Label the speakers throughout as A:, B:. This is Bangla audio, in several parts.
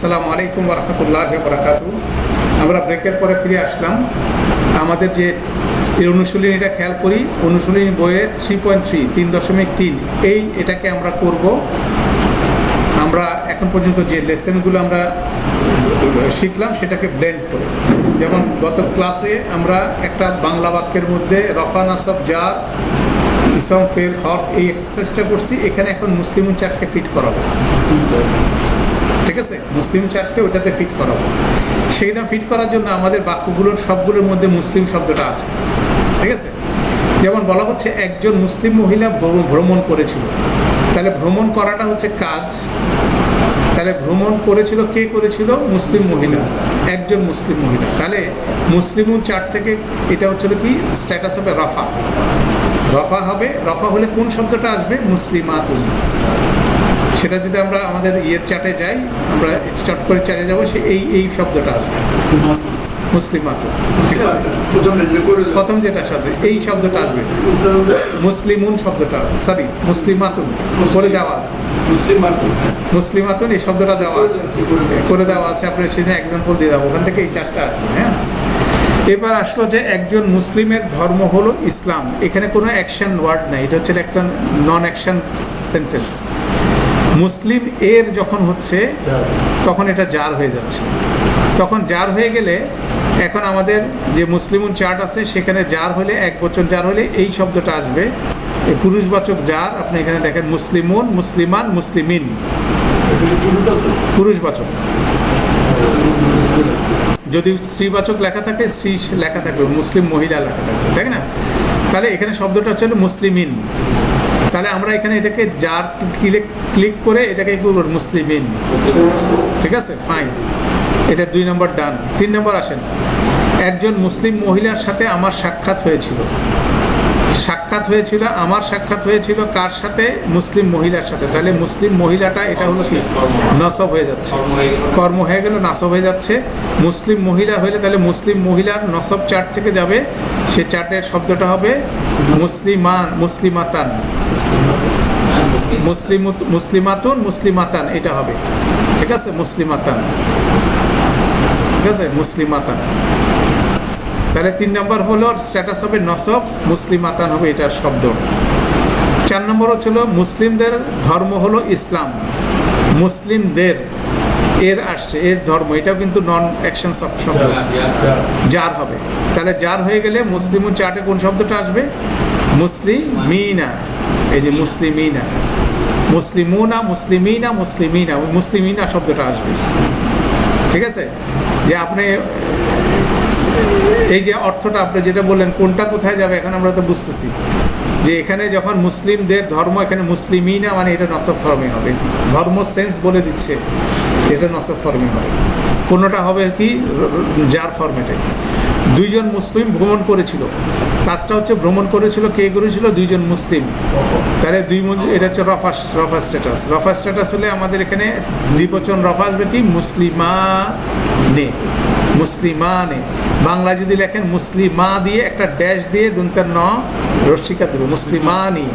A: আসসালামু আলাইকুম রহমতুল্লাহ বরাকাতু। আমরা ব্রেকের পরে ফিরে আসলাম। আমাদের যে এই অনুশীলনীটা খেয়াল করি, অনুশীলনী বইয়ের থ্রি পয়েন্ট থ্রি তিন দশমিক তিন, এই এটাকে আমরা করব। আমরা এখন পর্যন্ত যে লেসনগুলো আমরা শিখলাম, সেটাকে ব্লেন্ড করে। যেমন গত ক্লাসে আমরা একটা বাংলা বাক্যের মধ্যে, রফা নাসব জার ইসম, ফেল হফ এই এক্সারসাইজটা করছি, এখানে এখন মুসলিম চারটে ফিট করাবো। ঠিক আছে? মুসলিম চার্টকে ওটাতে ফিট করাবো। সেইটা ফিট করার জন্য আমাদের বাক্যগুলোর সবগুলোর মধ্যে মুসলিম শব্দটা আছে। ঠিক আছে? যেমন বলা হচ্ছে, একজন মুসলিম মহিলা ভ্রমণ করেছিল। তাহলে ভ্রমণ করাটা হচ্ছে কাজ। তাহলে ভ্রমণ করেছিল কে করেছিল? মুসলিম মহিলা। একজন মুসলিম মহিলা। তাহলে মুসলিম চার্ট থেকে এটা হচ্ছিল কি? স্ট্যাটাস হবে রফা। রফা হবে, রফা হলে কোন শব্দটা আসবে? মুসলিমাতুন। সেটা যদি আমরা আমাদের ইয়ের চাটে যাই আমরা চট করে চাটে যাব সে এই এই শব্দটা আসবে। মুসলিমাত ঠিক আছে?
B: প্রথম যে করে
A: প্রথম যেটা সাথে এই শব্দটা আসবে। মুসলিমুন শব্দটা সরি মুসলিম মুসলিমাতুন করে দেওয়া আছে।
B: মুসলিম মার্কেট
A: মুসলিমাতুন এই শব্দটা দেওয়া আছে। করে দেওয়া আছে। আপনার সেটা এক্সাম্পল দিয়ে দেবো। ওখান থেকে এই চারটা আসবে হ্যাঁ? এবার আসলো যে একজন মুসলিমের ধর্ম হলো ইসলাম। এখানে কোনো অ্যাকশন ওয়ার্ড নাই এটা হচ্ছে একটা নন অ্যাকশন সেন্টেন্স মুসলিম এর যখন হচ্ছে, তখন এটা জার হয়ে যাচ্ছে। তখন জার হয়ে গেলে এখন আমাদের যে মুসলিমুন চার্ট আছে, সেখানে জার হলে, এক বছর জার হলে এই শব্দটা আসবে। পুরুষবাচক জার, আপনি এখানে দেখেন মুসলিমুন, মুসলিমান, মুসলিমিন। পুরুষবাচক। যদি স্ত্রীবাচক লেখা থাকে, স্ত্রী লেখা থাকবে, মুসলিম মহিলা লেখা থাকবে, তাই না? তাহলে এখানে শব্দটা হচ্ছে মুসলিমিন। তাহলে আমরা এখানে এটাকে যার ক্লিক ক্লিক করে এটাকে কি করব মুসলিমিন। ঠিক আছে? ফাইন এটা দুই নম্বর ডান তিন নম্বর আসেন। একজন মুসলিম মহিলার সাথে আমার সাক্ষাৎ হয়েছিল। সাক্ষাৎ হয়েছিল, আমার সাক্ষাৎ হয়েছিল কার সাথে? মুসলিম মহিলার সাথে। তাহলে মুসলিম মহিলাটা এটা হলো কি? নসব হয়ে যাচ্ছে। কর্ম হয়ে গেল, নাসব হয়ে যাচ্ছে। মুসলিম মহিলা হলে তাহলে মুসলিম মহিলার নসব চার্ট থেকে যাবে। সে চার্টের শব্দটা হবে মুসলিমান, মুসলিমাতান। মুসলিম মুসলিমাতুন, মুসলিমাতান, এটা হবে। ঠিক আছে? মুসলিমাতান। ঠিক আছে? মুসলিমাতান। তাহলে তিন নম্বর হলো স্ট্যাটাস হবে নসব, মুসলিমাতান হবে এটার শব্দ। চার নম্বর হচ্ছিল মুসলিমদের ধর্ম হলো ইসলাম। মুসলিমদের, এর আসছে, এর ধর্ম। এটাও কিন্তু নন অ্যাকশন শব্দ। জার হবে। তাহলে জার হয়ে গেলে মুসলিম চার্টে কোন শব্দটা আসবে? মুসলিমিনা। এই যে মুসলিম মুসলিমিনা। মুসলিমুনা, মুসলিমিনা মুসলিমিনা মুসলিমিনা শব্দটা আসবে। ঠিক আছে? যে আপনি, এই যে অর্থটা আপনি যেটা বললেন, কোনটা কোথায় যাবে এখন আমরা তো বুঝতেছি। যে এখানে যখন মুসলিমদের ধর্ম, এখানে মুসলিমিনা মানে এটা নসব ফর্মে হবে। ধর্ম সেন্স বলে দিচ্ছে, এটা নসব ফর্মে হবে। কোনোটা হবে কি? যার ফর্মেটে। দুইজন মুসলিম ভ্রমণ করেছিল। কাজটা হচ্ছে ভ্রমণ করেছিল, কে করেছিল? দুইজন মুসলিম। তাহলে দুই এটা হচ্ছে রফা রফা স্ট্যাটাস রফা স্ট্যাটাস হলে আমাদের এখানে দ্বিবচন রফা আসবে কি? মুসলিমা নে। মুসলিমানে। বাংলা যদি লেখেন মুসলিমা দিয়ে একটা ড্যাশ দিয়ে দুনতার ন রস্মিকা দেবে। মুসলিমানি।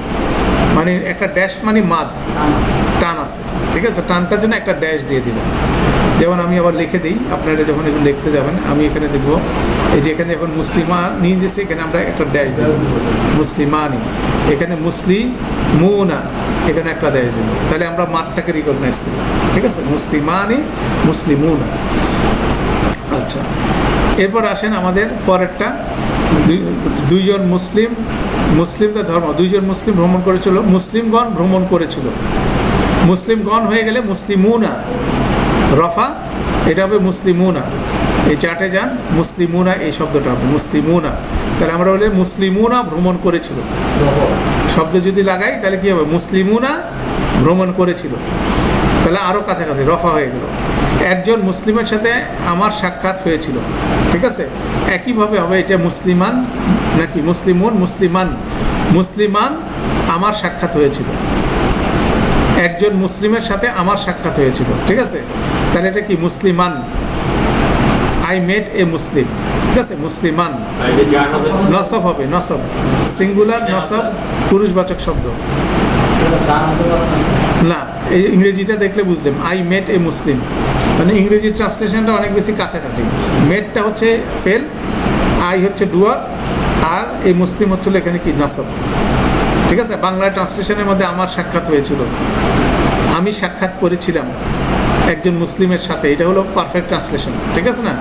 A: মানে একটা ড্যাশ মানে মাদ। টান আছে। ঠিক আছে? টানটার জন্য একটা ড্যাশ দিয়ে দিবেন। যেমন আমি আবার লিখে দিই আপনারা যখন এগুলো লিখতে যাবেন আমি এখানে দেখব এই যে এখানে যখন মুসলিমা নিয়ে দিয়েছি এখানে আমরা একটা ড্যাশ দেব। মুসলিমানি। এখানে মুসলিম মুনা এখানে একটা ড্যাশ দেব। তাহলে আমরা মাঠটাকে রিকগনাইজ করি। ঠিক আছে? মুসলিমানি মুসলিমুনা। আচ্ছা এরপর আসেন আমাদের পরেরটা। দুই- দুইজন মুসলিম, মুসলিমদের ধর্ম, দুইজন মুসলিম ভ্রমণ করেছিল, মুসলিমগণ ভ্রমণ করেছিল। মুসলিমগণ হয়ে গেলে মুসলিমুনা। রফা, এটা হবে মুসলিমুনা। এই চার্টে যান, মুসলিমুনা, এই শব্দটা হবে মুসলিমুনা। তাহলে আমরা বলে মুসলিমুনা ভ্রমণ করেছিল। শব্দ যদি লাগাই, তাহলে কী হবে? মুসলিমুনা ভ্রমণ করেছিল। তাহলে আরও কাছাকাছি, রফা হয়ে গেল। একজন মুসলিমের সাথে আমার সাক্ষাৎ হয়েছিল। ঠিক আছে? একইভাবে হবে এটা মুসলিমান নাকি মুসলিমুন? মুসলিমান। মুসলিমান আমার সাক্ষাৎ হয়েছিল। একজন মুসলিমের সাথে আমার সাক্ষাৎ হয়েছিল। ঠিক আছে? তাহলে এটা কি মুসলিমান? আই মেট এ মুসলিম ঠিক আছে? মুসলিমান। নসব হবে, নসব। সিঙ্গুলার নসব, পুরুষবাচক শব্দ। না, এই ইংরেজিটা দেখলে বুঝলাম আই মেট এ মুসলিম মানে ইংরেজি ট্রান্সলেশনটা অনেক বেশি কাছাকাছি। মেটটা হচ্ছে ফেল আই হচ্ছে ডুয়ার আর এই মুসলিম হচ্ছিল এখানে কি নাসব ঠিক আছে? বাংলা ট্রান্সলেশনের মধ্যে আমার সাক্ষাৎ হয়েছিল। আমি সাক্ষাৎ করেছিলাম একজন মুসলিমের সাথে। এটা হলো পারফেক্ট ট্রান্সলেশন ঠিক আছে না?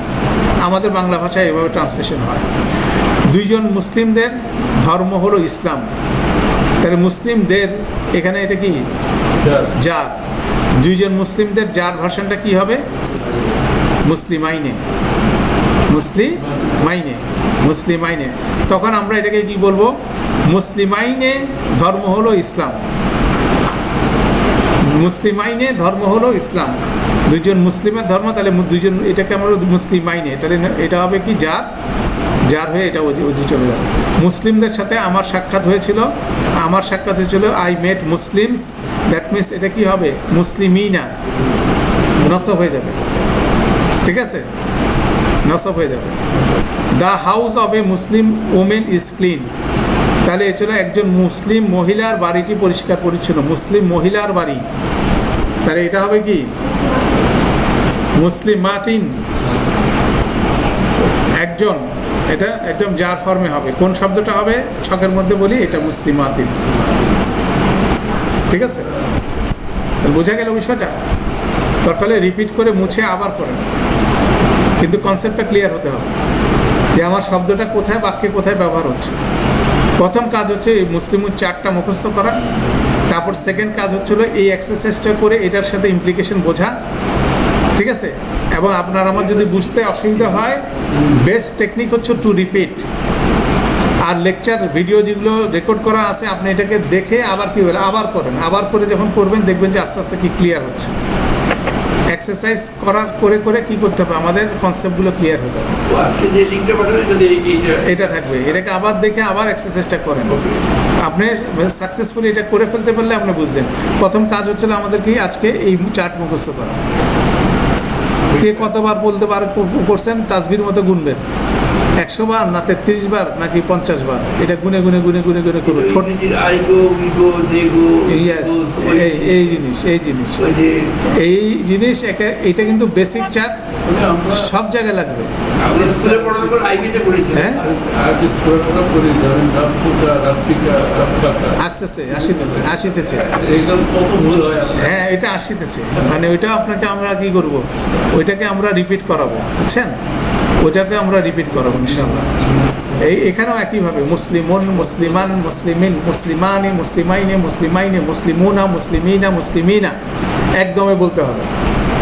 A: আমাদের বাংলা ভাষায় এভাবে ট্রান্সলেশন হয়। দুইজন মুসলিমদের ধর্ম হলো ইসলাম। তাহলে মুসলিমদের এখানে এটা কি? জার দুইজন মুসলিমদের, যার ভার্সনটা কি হবে? মুসলিম আইনে। মুসলিম মাইনে মুসলিম আইনে। তখন আমরা এটাকে কি বলব? মুসলিম আইনে ধর্ম হলো ইসলাম। মুসলিম আইনে ধর্ম হলো ইসলাম। দুজন মুসলিমের ধর্ম, তাহলে দুজন এটাকে আমরা মুসলিম আইনে। তাহলে এটা হবে কি? যার যার হয়ে এটা ওজি চলে যাবে। মুসলিমদের সাথে আমার সাক্ষাৎ হয়েছিল। আমার সাক্ষাৎ হয়েছিল I met Muslims that means এটা কি হবে? মুসলিমিনা। নসব হয়ে যাবে। ঠিক আছে? নসব হয়ে যাবে। The house of a Muslim women is clean তাহলে এ ছিল একজন মুসলিম মহিলার বাড়িটি পরিষ্কার পরিচ্ছন্ন। মুসলিম মহিলার বাড়ি। তাহলে এটা হবে কি? মুসলিম মাতিন একজন এটা একদম যার ফর্মে হবে। কোন শব্দটা হবে, ছকের মধ্যে বলি, এটা মুসলিম মাতিন ঠিক আছে? বোঝা গেল বিষয়টা? দরকার রিপিট করে মুছে আবার করেন। কিন্তু কনসেপ্টটা ক্লিয়ার হতে হবে। যে আমার শব্দটা কোথায়, বাক্যে কোথায় ব্যবহার হচ্ছে। প্রথম কাজ হচ্ছে এই মুসলিম চারটা মুখস্থ করা। তারপর সেকেন্ড কাজ হচ্ছিল এই এক্সারসাইজটা করে এটার সাথে ইমপ্লিকেশন বোঝা। ঠিক আছে? এবং আপনার আমার যদি বুঝতে অসুবিধা হয় বেস্ট টেকনিক হচ্ছে টু রিপিট আর লেকচার ভিডিও যেগুলো রেকর্ড করা আছে আপনি এটাকে দেখে আবার কি বলে আবার করেন আবার করে যখন করবেন দেখবেন যে আস্তে আস্তে কি ক্লিয়ার হচ্ছে। এক্সারসাইজ করার করে করে কি করতে হবে? আমাদের কনসেপ্টগুলো ক্লিয়ার হতে হবে।
B: আজকে যে লিঙ্কটা পাঠাবেন এটাতে এই- এইটা
A: এটা? থাকবে। এটাকে আবার দেখে আবার এক্সারসাইজটা করেন। আপনি সাকসেসফুলি এটা করে ফেলতে পারলে আপনি বুঝলেন প্রথম কাজ হচ্ছিল আমাদের কি আজকে এই চার্ট মুখস্থ করা। কে কতবার বলতে পারে করছেন তাজবির মতো গুনবেন। একশো বার না তেত্রিশ বার নাকি পঞ্চাশ বার এটা গুনে গুনে গুনে গুনে গুনে করবে এই জিনিস এই জিনিস। এই জিনিস একে- এটা কিন্তু বেসিক
C: চার
A: সব জায়গায় লাগবে।
B: আপনি স্কুলে পড়ানোর পর আইবিতে পড়েছিলেন
A: হ্যাঁ? আসতেছে আসিতেছে আসিতেছে।
C: হয়
A: হ্যাঁ এটা আসিতেছে। মানে ওইটা আপনাকে আমরা কি করব? ওইটাকে আমরা রিপিট করাবো। বুঝছেন? ওইটাকে আমরা রিপিট করাবো ইনশাআল্লাহ। এই এখানেও একইভাবে, মুসলিমুন, মুসলিমান, মুসলিমিন, মুসলিমানি, মুসলিমাইনে মুসলিমাইনে, মুসলিমুনা, মুসলিমিনা মুসলিমিনা। একদমে বলতে হবে।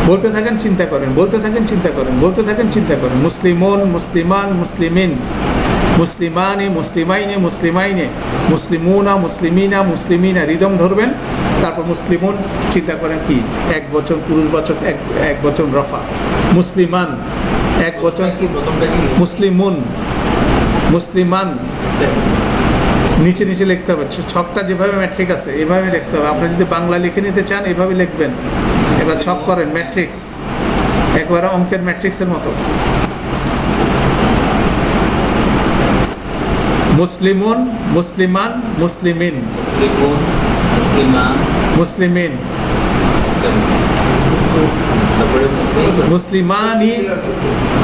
A: বলতে থাকেন, চিন্তা করেন। বলতে থাকেন, চিন্তা করেন। বলতে থাকেন, চিন্তা করেন। মুসলিমুন, মুসলিমান, মুসলিমিন, মুসলিমানি, মুসলিমাইনে মুসলিমাইনে, মুসলিমুনা, মুসলিমিনা মুসলিমিনা রিদম ধরবেন। তারপর মুসলিমুন, চিন্তা করেন কি? এক বছর পুরুষ বছর এক এক বছর রফা। মুসলিমান এক বছর মুসলিমুন মুসলিমান। নিচে নিচে লিখতে হবে। ছকটা যেভাবে ম্যাট্রিক আছে এভাবে লিখতে হবে। আপনি যদি বাংলা লিখে নিতে চান এভাবে লিখবেন। এবার ছক করেন ম্যাট্রিক্স একবারে অঙ্কের ম্যাট্রিক্সের মতো। মুসলিমুন। মুসলিমান মুসলিমিন।
D: মুসলিমুন। মুসলিমান
A: মুসলিমিন
D: তারপরে মুসলিম
A: মুসলিমানি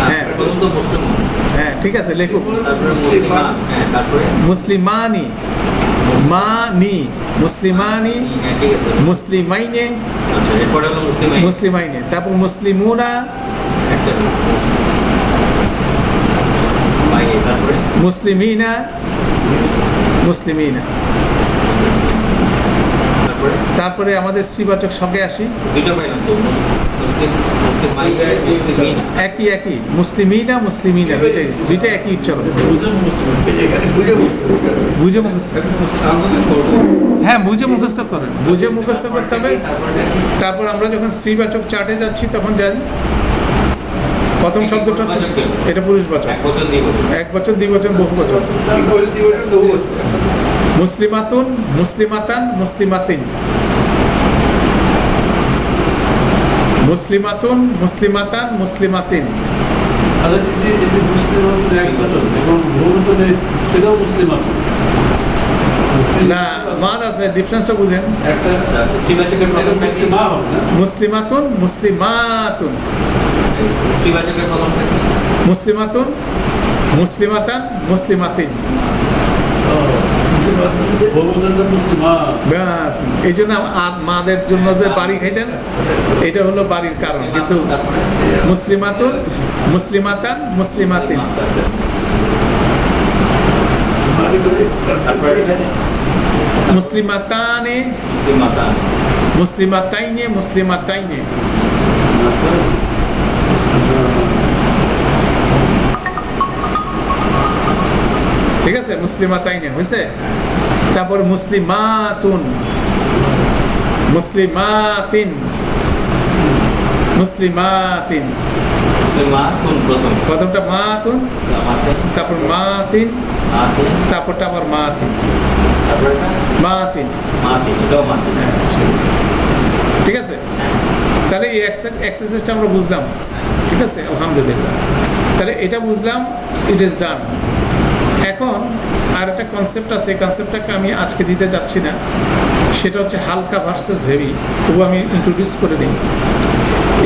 A: হ্যাঁ।
D: প্রথম তো মুসলিম
A: হ্যাঁ ঠিক আছে লেখুক
D: তারপরে মুসলিমান হ্যাঁ তারপরে
A: মুসলিমানি মানি মুসলিমানি
D: হ্যাঁ ঠিক আছে
A: মুসলিমাইনে
D: আচ্ছা এরপরে হলো মুসলিম আইন।
A: মুসলিমাইনে তারপর মুসলিমুনা
D: একটা বাইরে তারপরে
A: মুসলিমিনা মুসলিমিনা
D: তারপরে?
A: আমাদের স্ত্রীবাচক সঙ্গে আসি। একই একই মুসলিমিনা মুসলিমিনা দুইটাই দুইটা একই। উচ্চারণ।
C: বুঝে
A: মুখস্থ হ্যাঁ বুঝে মুখস্থ করেন। বুঝে মুখস্থ করতে হবে।
D: তারপর
A: আমরা যখন স্ত্রীবাচক চার্টে যাচ্ছি তখন জানি প্রথম শব্দটা হচ্ছে এটা পুরুষবাচক।
D: এক বছর
A: এক বছর দুই বছর
B: দিবে বহু বছর।
A: মুসলিমাতুন মুসলিমাতান মুসলিমাতিন। মুসলিমাতুন মুসলিমাতান মুসলিমাতিন।
C: আছে
A: না মাদ আছে ডিফারেন্সটা বুঝেন।
C: একটা
D: আচ্ছা
A: মুসলিমাতুন মুসলিমাতুন। মুসলিমাতুন মুসলিমাতান মুসলিমাতিন। এই জন্য মাদের জন্য যে বাড়ি খাইতেন এটা হলো বাড়ির কারণ। কিন্তু মুসলিমাতুন মুসলিমাতান। মুসলিমাতিন মুসলিমাতানে।
D: মুসলিম মাতা
A: মুসলিমাতাইনে মুসলিমাতাইনে। ঠিক আছে? মুসলিমা তাই মুসলিমাতাইনে হয়েছে তারপর মুসলিমাতুন। মুসলিমাতিন। মুসলিমাতিন। প্রথমটা মাতুন
D: মাতে
A: তারপর মাতিন
D: মাতে
A: তারপরটা আবার মাতিন। মাতিন।
D: মাতে
A: ঠিক আছে? তাহলে এই এক্সারসাইজটা আমরা বুঝলাম। ঠিক আছে? আলহামদুলিল্লাহ। তাহলে এটা বুঝলাম ইট ইজ ডান এখন আর একটা কনসেপ্ট আছে, এই কনসেপ্টটাকে আমি আজকে দিতে যাচ্ছি না। সেটা হচ্ছে হালকা ভার্সেস হেভি তবু আমি ইন্ট্রোডিউস করে দিই।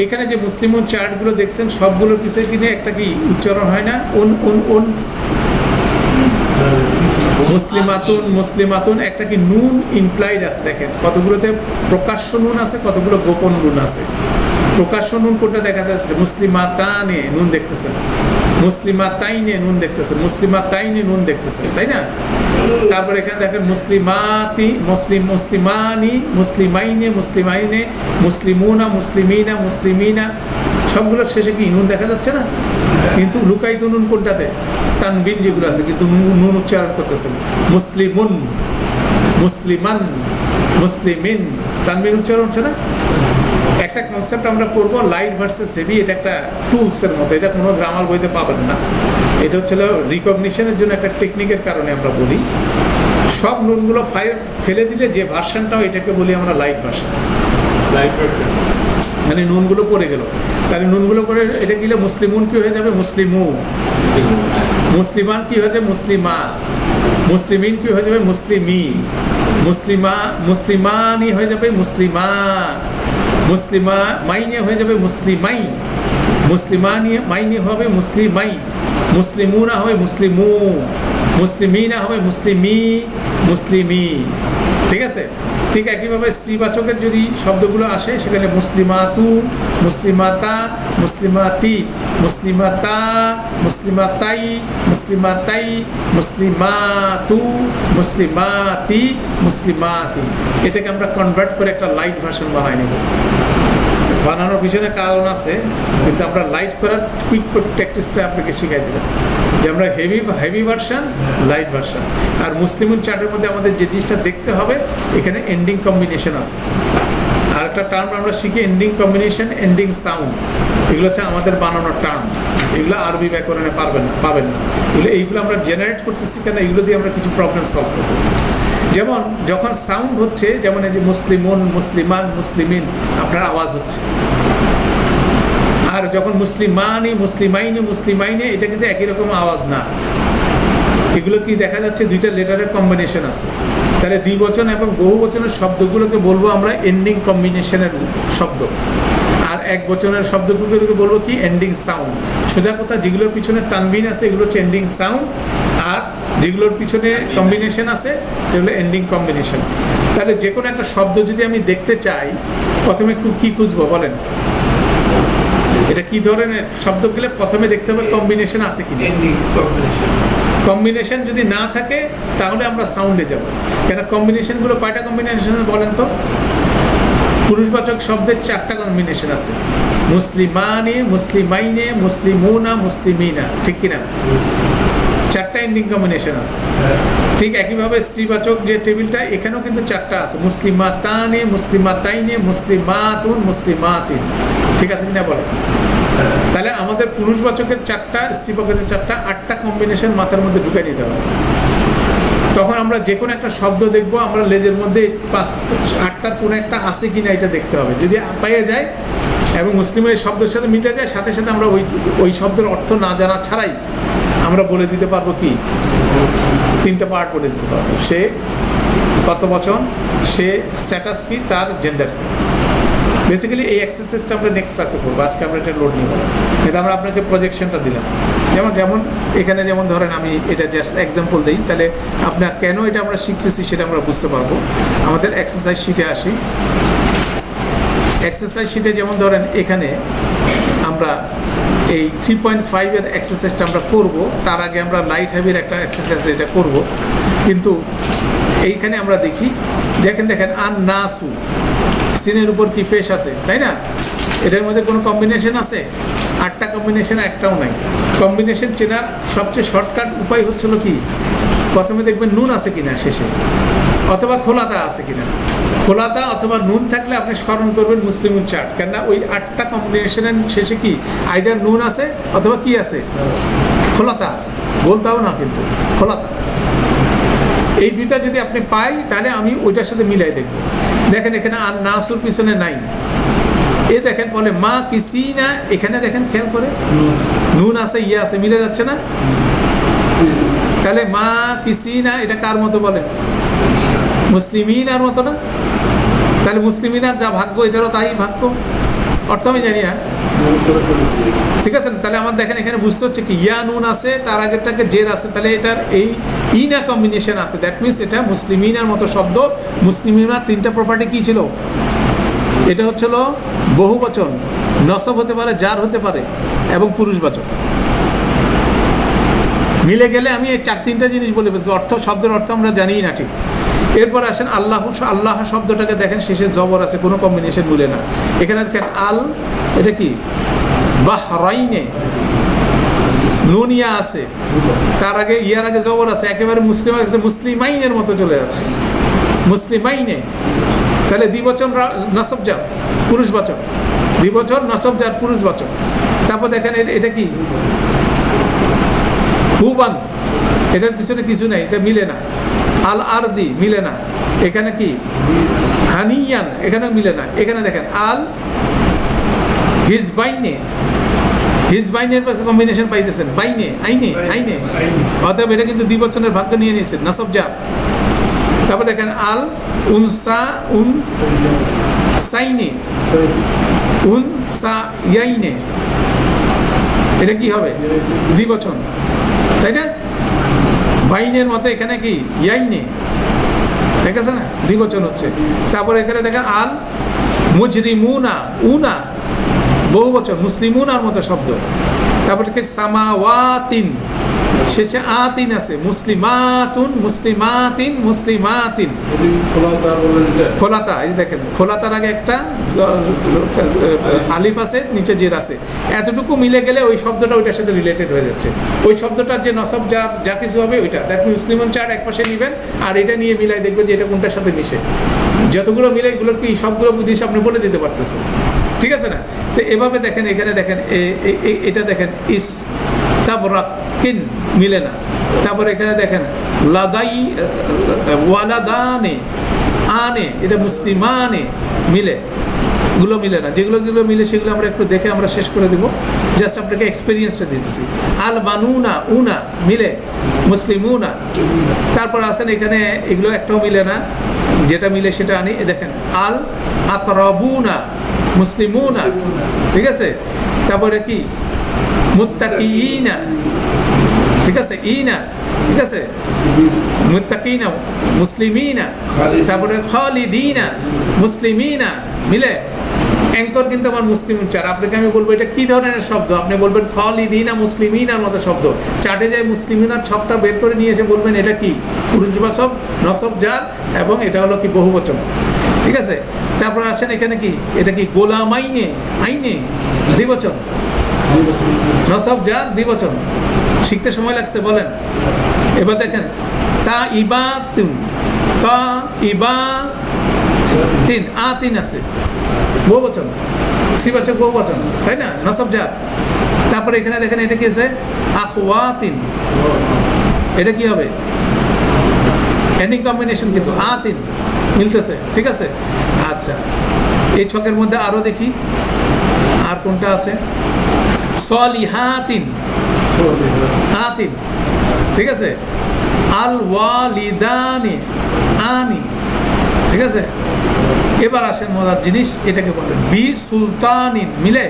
A: এখানে যে মুসলিম চার্টগুলো দেখছেন, সবগুলোর পিছিয়ে কিনে একটা কি উচ্চারণ হয় না? উন উন উন। মুসলিমাতুন মুসলিমাতুন, একটা কি নুন ইমপ্লাইড আছে, দেখেন। কতগুলোতে প্রকাশ্য নুন আছে, কতগুলো গোপন নুন আছে। প্রকাশ্য নুন কোনটা দেখা যাচ্ছে? মুসলিমাতানে নুন দেখতেছেন মুসলিমাতাইনে নুন দেখতেছেন মুসলিমাতাইনে নুন দেখতেছেন তাই না? তারপর এখানে দেখেন মুসলিমাতি, মুসলিম, মুসলিমানি, মুসলিমাইনে মুসলিমাইনে, মুসলিমুনা, মুসলিমিনা মুসলিমিনা, সবগুলোর শেষে কি নুন দেখা যাচ্ছে না? কিন্তু লুকায়িত নুন কোনটাতে? তানবিন যেগুলো আছে, কিন্তু নুন- নুন উচ্চারণ করতেছেন মুসলিমুন, মুসলিমান, মুসলিমিন, তানবিন উচ্চারণ হচ্ছে না? একটা কনসেপ্ট আমরা করব লাইট ভার্সেস হেভি এটা একটা টুলসের মতো। এটা কোনো গ্রামার বইতে পাবেন না। এটা হচ্ছে রিকগনিশনের জন্য একটা টেকনিকের কারণে আমরা বলি। সব নুনগুলো ফাইল ফেলে দিলে যে ভার্সনটাও এটাকে বলি আমরা লাইট ভার্সন মানে নুনগুলো পড়ে গেল। তাহলে নুনগুলো পরে এটা গেলে মুসলিমুন কি হয়ে যাবে? মুসলিমু। মুসলিমান কি হয়ে যাবে? মুসলিমা। মুসলিমিন কি হয়ে যাবে? মুসলিমি। মুসলিমা মুসলিমানি হয়ে যাবে মুসলিমা। মুসলিমা মাইনে হয়ে যাবে মুসলিমাই। নিয়ে মাইনে হবে মুসলিমাই। মুসলিমুনা হবে মুসলিমু। মুসলিমিনা হবে মুসলিমি। মুসলিমি। ঠিক আছে? ঠিক একইভাবে স্ত্রীবাচকের যদি শব্দগুলো আসে, সেখানে মুসলিমাতু, মুসলিমাতা, মুসলিমাতি, মুসলিমাতা, মুসলিমাতাই মুসলিমাতাই, মুসলিমাতু, মুসলিমাতি মুসলিমাতি। এটাকে আমরা কনভার্ট করে একটা লাইট ভার্সন বানাই নেব। বানানোর পিছনে কারণ আছে, কিন্তু আমরা লাইট করার কুইক প্র্যাকটিসটা আপনাকে শিখাই দিলাম। যে আমরা heavy heavy version light version আর মুসলিম চার্টের মধ্যে আমাদের যে জিনিসটা দেখতে হবে, এখানে এন্ডিং কম্বিনেশন আছে। আর একটা টার্ম আমরা শিখি এন্ডিং কম্বিনেশন এন্ডিং সাউন্ড এগুলো হচ্ছে আমাদের বানানোর টার্ম এগুলো আরবি ব্যাকরণে পারবেন না, পাবেন না। এগুলো এইগুলো আমরা জেনারেট করতেছি কেন? এগুলো দিয়ে আমরা কিছু প্রবলেম সলভ করব। যেমন যখন সাউন্ড হচ্ছে, যেমন এই যে মুসলিমুন, মুসলিমান, মুসলিমিন, আপনার আওয়াজ হচ্ছে। আর যখন মুসলিমানি, মুসলিমাইনি, মুসলিমাইনে, এটা কিন্তু একই রকম আওয়াজ না। এগুলো কি দেখা যাচ্ছে? দুইটা লেটারের কম্বিনেশন আছে। তাহলে দ্বিবচন এবং বহু বচনের শব্দগুলোকে বলব আমরা এন্ডিং কম্বিনেশনের শব্দ। আর এক বচনের শব্দগুলোকে বলব কি? এন্ডিং সাউন্ড সোজা কথা, যেগুলোর পিছনে তানবিন আছে, এগুলো হচ্ছে এন্ডিং সাউন্ড আর যেগুলোর পিছনে কম্বিনেশন আছে সেগুলো এন্ডিং কম্বিনেশন তাহলে যে কোনো একটা শব্দ যদি আমি দেখতে চাই প্রথমে কি খুঁজবো বলেন? এটা কি ধরনের শব্দ গেলে প্রথমে দেখতে হবে কম্বিনেশন আছে কি কম্বিনেশন যদি না থাকে তাহলে আমরা সাউন্ডে যাব। কেন কম্বিনেশনগুলো কয়টা কম্বিনেশন বলেন তো? পুরুষবাচক শব্দের চারটা কম্বিনেশন আছে। মুসলিমানে মুসলিমাইনে মুসলিমুনা মুসলিমিনা ঠিক কিনা? চারটা এন্ডিং কম্বিনেশন আছে। ঠিক একইভাবে স্ত্রীবাচক যে টেবিলটা, এখানেও কিন্তু চারটা আছে। মুসলিমাতানে, মুসলিমাতাইনে, মুসলিমাতুন, মুসলিমাতিন। ঠিক আছে কিনা বলেন তাহলে আমাদের পুরুষবাচকের চারটা, স্ত্রীবাচকের চারটা, আটটা কম্বিনেশন মাথার মধ্যে ঢুকে নিতে হবে। তখন আমরা যে কোনো একটা শব্দ দেখব, আমরা লেজের মধ্যে পাঁচ, আটটার কোনো একটা আছে কিনা এটা দেখতে হবে। যদি পাইয়ে যায় এবং মুসলিমের শব্দের সাথে মিটে যায়, সাথে সাথে আমরা ওই ওই শব্দের অর্থ না জানা ছাড়াই আমরা বলে দিতে পারব কি? তিনটা পার্ট বলে দিতে পারব। সে কত বচন সে স্ট্যাটাস কি, তার জেন্ডার বেসিক্যালি এই এক্সারসাইজটা আমরা নেক্সট ক্লাসে করব। আজকে আমরা এটা লোড নিব। কিন্তু আমরা আপনাকে প্রজেকশনটা দিলাম। যেমন যেমন, এখানে যেমন ধরেন আমি এটা জাস্ট এক্সাম্পল দিই, তাহলে আপনার কেন এটা আমরা শিখতেছি সেটা আমরা বুঝতে পারব। আমাদের এক্সারসাইজ শিটে আসি। এক্সারসাইজ শিটে যেমন ধরেন এখানে আমরা এই থ্রি পয়েন্ট ফাইভের এক্সারসাইজটা আমরা করব, তার আগে আমরা লাইট হ্যাভির একটা এক্সারসাইজ এটা করব। কিন্তু এইখানে আমরা দেখি, দেখেন দেখেন আর নাসু সিনের উপর কি পেশ আছে, তাই না? এটার মধ্যে কোনো কম্বিনেশন আছে? আটটা কম্বিনেশন একটাও নাই। কম্বিনেশন চেনার সবচেয়ে শর্টকাট উপায় হচ্ছিল কি? প্রথমে দেখবেন নুন আছে কিনা শেষে, অথবা খোলাতা আছে কিনা। খোলাতা অথবা নুন থাকলে আপনি স্মরণ করবেন মুসলিম চাট। কেননা ওই আটটা কম্বিনেশনের শেষে কি? আইদার নুন আছে অথবা কি আছে? খোলাতা আছে। বলতাও না কিন্তু। খোলাতা। এই দুইটা যদি আপনি পাই তাহলে আমি ওইটার সাথে মিলাই দেখব। দেখেন এখানে আর নাসুর পিছনে নাই। এ দেখেন বলে মা কিসি না এখানে দেখেন খেয়াল করে। নুন আছে। ইয়ে আছে মিলে যাচ্ছে না? তাহলে মা কিসি না এটা কার মতো বলে? মুসলিমিন আর মতো না? তাহলে মুসলিমিনার যা ভাগ্য এটারও তাই ভাগ্য? অর্থ আমি জানি না। ঠিক আছে, তাহলে আমার দেখেন, এখানে বুঝতে হচ্ছে কি, ইয়া, নুন আছে, তার আগেরটাকে জের আছে, তাহলে এটার এই ইনা কম্বিনেশন আছে। দ্যাট মিনস এটা মুসলিমিনার মতো শব্দ। মুসলিমিনার তিনটা প্রপার্টি কি ছিল? এটা হচ্ছিল বহু বচন নসব হতে পারে, জার হতে পারে, এবং পুরুষ পুরুষবাচক মিলে গেলে আমি এই চার তিনটা জিনিস বলে ফেলছি। অর্থ, শব্দের অর্থ আমরা জানি না ঠিক। এরপর আসেন আল্লাহ আল্লাহ শব্দটাকে দেখেন, শেষে জবর আছে, কোনো কম্বিনেশন মিলে না। এখানে দেখেন আল, এটা কি? বাহরাইনে। নুনিয়া আছে। তার আগে, ইয়ার আগে জবর আছে, একেবারে মুসলিম আছে, মুসলিমাইনের মতো চলে যাচ্ছে। মুসলিমাইনে। তাহলে দ্বিবচন রা- নসবজাত পুরুষবাচক দ্বিবচন পুরুষ পুরুষবাচক তারপর দেখেন এটা কি? হুবান এটার পিছনে কিছু নাই এটা মিলে না। আল আরদি মিলে না। এখানে কি? হানিয়ান এখানে মিলে না। এখানে দেখেন আল হিজ বাইনে হিজ বাইনের কম্বিনেশন পাইতেছেন বাইনে আইনে। আইনে। অতএব এটা কিন্তু দ্বিবচনের ভাগ্য নিয়ে নিয়েছেন নাসব যা তারপর দেখেন আল উনসা উন সাইনে উন সা ইয়াইনে এটা কি হবে? দ্বিবচন। তাই না? বাইনের মতো এখানে কি? ইয়াই নেই। ঠিক আছে না? দ্বিবচন হচ্ছে। তারপর এখানে দেখেন আল মুজরিমুনা, উনা বহু বচন মুসলিমুনার মতো শব্দ। তারপর কি সামাওয়াতিন শেষে আতিন আছে মুসলিমাতুন মুসলিমাতিন মুসলিমাতিন। খোলাতা এই দেখেন খোলাতার আগে একটা আলিফ আছে নিচে জের আছে। এতটুকু মিলে গেলে ওই শব্দটা ওইটার সাথে রিলেটেড হয়ে যাচ্ছে। ওই শব্দটার যে নসব যা যা কিছু হবে ওইটা। দ্যাট মুসলিমন চার এক পাশে নেবেন আর এটা নিয়ে মিলাই দেখবেন যে এটা কোনটার সাথে মিশে। যতগুলো মিলে এগুলোর কি সবগুলো জিনিস আপনি বলে দিতে পারতেছেন ঠিক আছে না? তো এভাবে দেখেন এখানে দেখেন এটা দেখেন ইস তারপর কিন মিলে না। তারপর এখানে দেখেন, লাদাই, ওয়ালাদানে, আনে, এটা মুসলিমানে মিলে। গুলো মিলে না। যেগুলো যেগুলো মিলে সেগুলো আমরা একটু দেখে আমরা শেষ করে দেবো। জাস্ট আপনাকে এক্সপিরিয়েন্সটা দিতেছি। আল বানুনা, উনা মিলে মুসলিম মুসলিমুনা। তারপর আসেন এখানে, এগুলো একটাও মিলে না। যেটা মিলে সেটা আনি। দেখেন, আল আকরবুনা, মুসলিমুনা। ঠিক আছে? তারপরে কি? মুত্তাকিনা। ঠিক আছে? ইনা। ঠিক আছে? মুত্তাকিনা। মুসলিমিনা। তারপরে খালিদিনা। মুসলিমিনা। মিলে? অ্যাঙ্কর কিন্তু আমার মুসলিম চার। আপনাকে আমি বলব এটা কি ধরনের শব্দ? আপনি বলবেন খালিদিনা মুসলিমিনার মতো শব্দ। চাটে যায় মুসলিমিনার ছকটা বের করে নিয়ে এসে বলবেন এটা কি? পুরুষবাসব নসব জার এবং এটা হলো কি বহুবচন। ঠিক আছে? তারপর আসেন এখানে কি? এটা কি গোলাম আইনে আইনে? দ্বিবচন। নসব জার দ্বিবচন। শিখতে সময় লাগছে, বলেন। এবার দেখেন, তা ইবা তিন তা ইবা তিন আ তিন আছে। বহু বচন শ্রীবাচক বহু বচন তাই না? নসব জাত তারপরে এখানে দেখেন, এটা কি আছে? আকওয়া তিন এটা কি হবে? এন্ডিং কম্বিনেশন কিন্তু আ তিন মিলতেছে, ঠিক আছে? আচ্ছা এই ছকের মধ্যে আরও দেখি, আর কোনটা আছে? ঠিক আছে? আল ওয়ালিদানি আনি। ঠিক আছে? এবার আসেন মজার জিনিস, এটাকে বলে বি সুলতানিন মিলে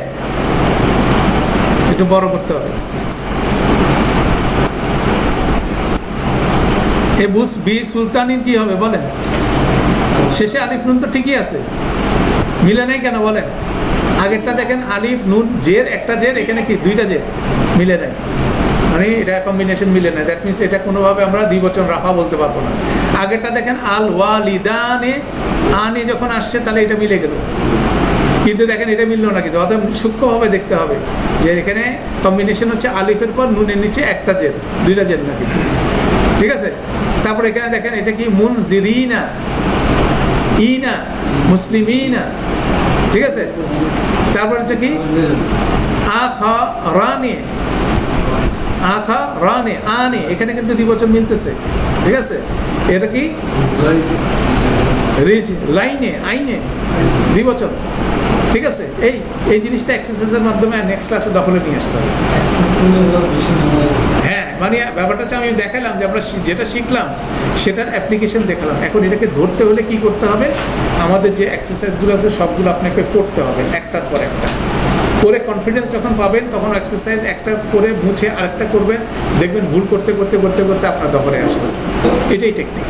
A: একটু বড় করতে হবে। এ বুস বি সুলতানিন কি হবে বলেন? শেষে আলিফ নুন তো ঠিকই আছে। মিলে নেই কেন বলেন? আগেরটা দেখেন আলিফ, নুন, জের, একটা জের, এখানে কি দুইটা জের মিলে নেয় মানে এটা কম্বিনেশন মিলে নেয়। দ্যাট মিনস এটা কোনোভাবে আমরা দ্বিবচন রাফা বলতে পারব না। আগেরটা দেখেন আল ওয়ালিদানে, আনে যখন আসছে তাহলে এটা মিলে গেল। কিন্তু দেখেন এটা মিললো না কিন্তু। অত সূক্ষ্মভাবে দেখতে হবে যে এখানে কম্বিনেশন হচ্ছে আলিফের পর নুনের নিচে একটা জের, দুইটা জের না কিন্তু। ঠিক আছে? তারপর এখানে দেখেন এটা কি মুন জিরিনা ইনা, মুসলিমিনা। ঠিক আছে? তারপর হচ্ছে কি? আখা রানে আখা রানে আনে। এখানে কিন্তু দ্বিবচন মিলতেছে। ঠিক আছে? এটা কি? রিজ, লাইনে, আইনে দ্বিবচন। ঠিক আছে? এই এই জিনিসটা এক্সারসাইজের মাধ্যমে নেক্সট ক্লাসে দখলে নিয়ে আসতে হবে। মানে ব্যাপারটা হচ্ছে আমি দেখালাম যে আমরা যেটা শিখলাম, সেটার অ্যাপ্লিকেশন দেখালাম। এখন এটাকে ধরতে হলে কি করতে হবে? আমাদের যে এক্সারসাইজগুলো আছে, সবগুলো আপনাকে করতে হবে, একটার পর একটা। করে কনফিডেন্স যখন পাবেন, তখন এক্সারসাইজ একটা করে মুছে আরেকটা করবেন। দেখবেন ভুল করতে করতে করতে করতে আপনার দখলে আসতেছে। এটাই টেকনিক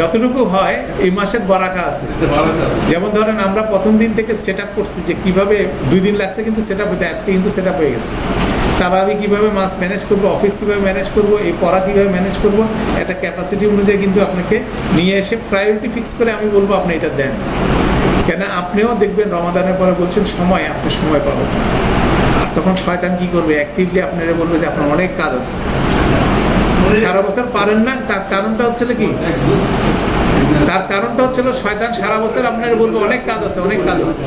A: যতটুকু হয় এই মাসের বরাকা আছে। যেমন ধরেন আমরা প্রথম দিন থেকে সেট আপ করছি যে কীভাবে দুই দিন লাগছে কিন্তু সেট আপ হতে আজকে কিন্তু সেট আপ হয়ে গেছে। তারা আমি কীভাবে মাস ম্যানেজ করব অফিস কীভাবে ম্যানেজ করব এই পড়া কীভাবে ম্যানেজ করব একটা ক্যাপাসিটি অনুযায়ী কিন্তু আপনাকে নিয়ে এসে প্রায়োরিটি ফিক্স করে আমি বলব আপনি এটা দেন। কেন আপনিও দেখবেন রমাদানের পরে বলছেন সময় আপনি সময় পাবেন। আর তখন শয়তান কি করবে? অ্যাক্টিভলি আপনারা বলবে যে আপনার অনেক কাজ আছে। সারা বছর পারেন না তার কারণটা হচ্ছে কি? তার কারণটা হচ্ছিল শয়তান সারা বছর আপনার বলব অনেক কাজ আছে অনেক কাজ আছে।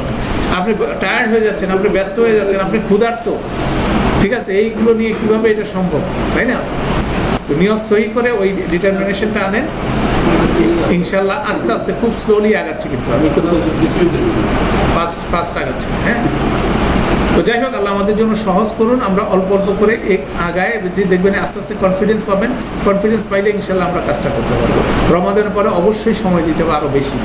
A: আপনি টায়ার্ড হয়ে যাচ্ছেন আপনি ব্যস্ত হয়ে যাচ্ছেন আপনি ক্ষুধার্ত। ঠিক আছে? এইগুলো নিয়ে কীভাবে এটা সম্ভব? তাই না? তো নিয়ত সহি করে ওই ডিটারমিনেশনটা আনেন। ইনশাল্লাহ আস্তে আস্তে খুব স্লোলি আগাচ্ছি কিন্তু আমি। কিন্তু। ফাস্ট ফাস্ট আগাচ্ছি হ্যাঁ? তো যাই হোক, আল্লাহ আমাদের জন্য সহজ করুন। আমরা অল্প অল্প করে এক আগায় যে দেখবেন আস্তে আস্তে কনফিডেন্স পাবেন। কনফিডেন্স পাইলে ইনশাল্লাহ আমরা কাজটা করতে পারব। রমাদানের পরে অবশ্যই সময় দিতে হবে আরও বেশি।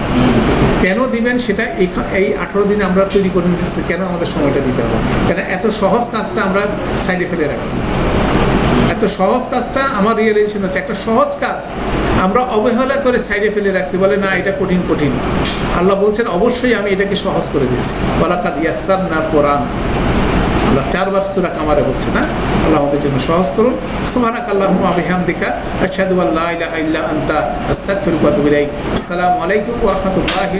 A: কেন দিবেন সেটা এই এই আঠেরো দিনে আমরা তৈরি করে নিতেছি, কেন আমাদের সময়টা দিতে হবে? কেন এত সহজ কাজটা আমরা সাইডে ফেলে রাখছি? এত সহজ কাজটা আমার রিয়েলাইজেশন হচ্ছে একটা সহজ কাজ আমরা অবহেলা করে সাইডে ফেলে রাখছি, বলে না, এটা কঠিন কঠিন। আল্লাহ বলছেন, অবশ্যই আমি এটাকে সহজ করে দিয়েছি। বলাকাদ ইয়াসার না কোরআন। আল্লাহ চারবার সুরা কামারে বলছে, না? আল্লাহ আমাদের জন্য সহজ করুন। সুবহানাক আল্লাহুম্মা বিহামদিকা, আশহাদু আল্লা ইলাহা আনতা, আস্তাগফিরুকা ওয়া আসসালামু আলাইকুম ওয়া রাহমাতুল্লাহি